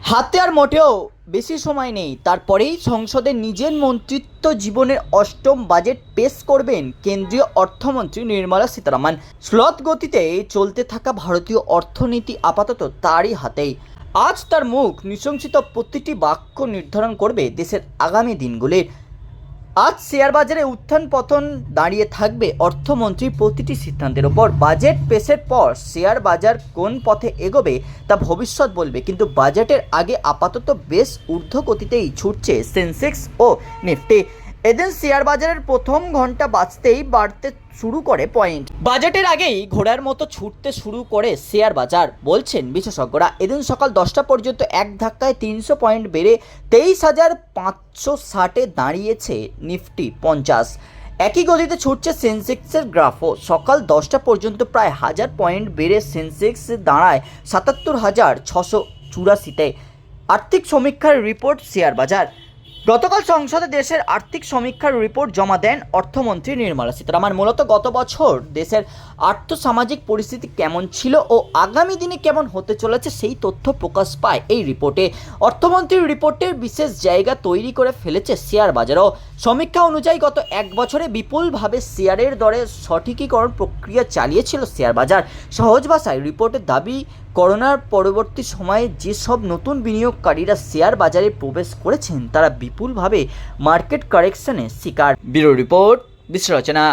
হাতে আর মোটেও বেশি সময় নেই। তারপরেই সংসদে নিজের মন্ত্রিত্ব জীবনের অষ্টম বাজেট পেশ করবেন কেন্দ্রীয় অর্থমন্ত্রী নির্মলা সীতারামন। স্লথ গতিতে চলতে থাকা ভারতীয় অর্থনীতি আপাতত তারই হাতেই। আজ তার মুখ নৃশংসিত প্রতিটি বাক্য নির্ধারণ করবে দেশের আগামী দিনগুলির। আজ শেয়ার বাজারে উত্থান পতন দাঁড়িয়ে থাকবে অর্থমন্ত্রী প্রতিটি সিদ্ধান্তের ওপর। বাজেট পেশের পর শেয়ার বাজার কোন পথে এগোবে তা ভবিষ্যৎ বলবে, কিন্তু বাজেটের আগে আপাতত বেশ ঊর্ধ্বগতিতেই ছুটছে সেন্সেক্স ও নিফটি। এদিন শেয়ার বাজারের প্রথম ঘণ্টা বাজতেই বাড়তে শুরু করে পয়েন্ট। বাজেটের আগেই ঘোড়ার মতো ছুটতে শুরু করে শেয়ার বাজার, বলছেন বিশেষজ্ঞরা। এদিন সকাল দশটা পর্যন্ত এক ধাক্কায় তিনশো পয়েন্ট বেড়ে তেইশ হাজার পাঁচশো ষাটে দাঁড়িয়েছে নিফটি পঞ্চাশ। একই গতিতে ছুটছে সেন্সেক্সের গ্রাফও। সকাল দশটা পর্যন্ত প্রায় হাজার পয়েন্ট বেড়ে সেন্সেক্স দাঁড়ায় সাতাত্তর হাজার ছশো চুরাশিতে। আর্থিক সমীক্ষার রিপোর্ট শেয়ার বাজার। গতকাল সংসদে দেশের আর্থিক সমীক্ষার রিপোর্ট জমা দেন অর্থমন্ত্রী নির্মলা সীতারামন। মূলত গত বছর দেশের আর্থসামাজিক পরিস্থিতি কেমন ছিল ও আগামী দিনে কেমন হতে চলেছে সেই তথ্য প্রকাশ পায় এই রিপোর্টে। অর্থমন্ত্রীর রিপোর্টের বিশেষ জায়গা তৈরি করে ফেলেছে শেয়ার বাজারও। সমীক্ষা অনুযায়ী গত এক বছরে বিপুলভাবে শেয়ারের দরে সঠিকীকরণ প্রক্রিয়া চালিয়েছিল শেয়ার বাজার। সহজ ভাষায় রিপোর্টের দাবি করোনার পরবর্তী সময়ে যেসব নতুন বিনিয়োগকারীরা শেয়ার বাজারে প্রবেশ করেছেন, তারা বিপুলভাবে মার্কেট কারেকশনের শিকার। Bureau report বিশ্লেষণা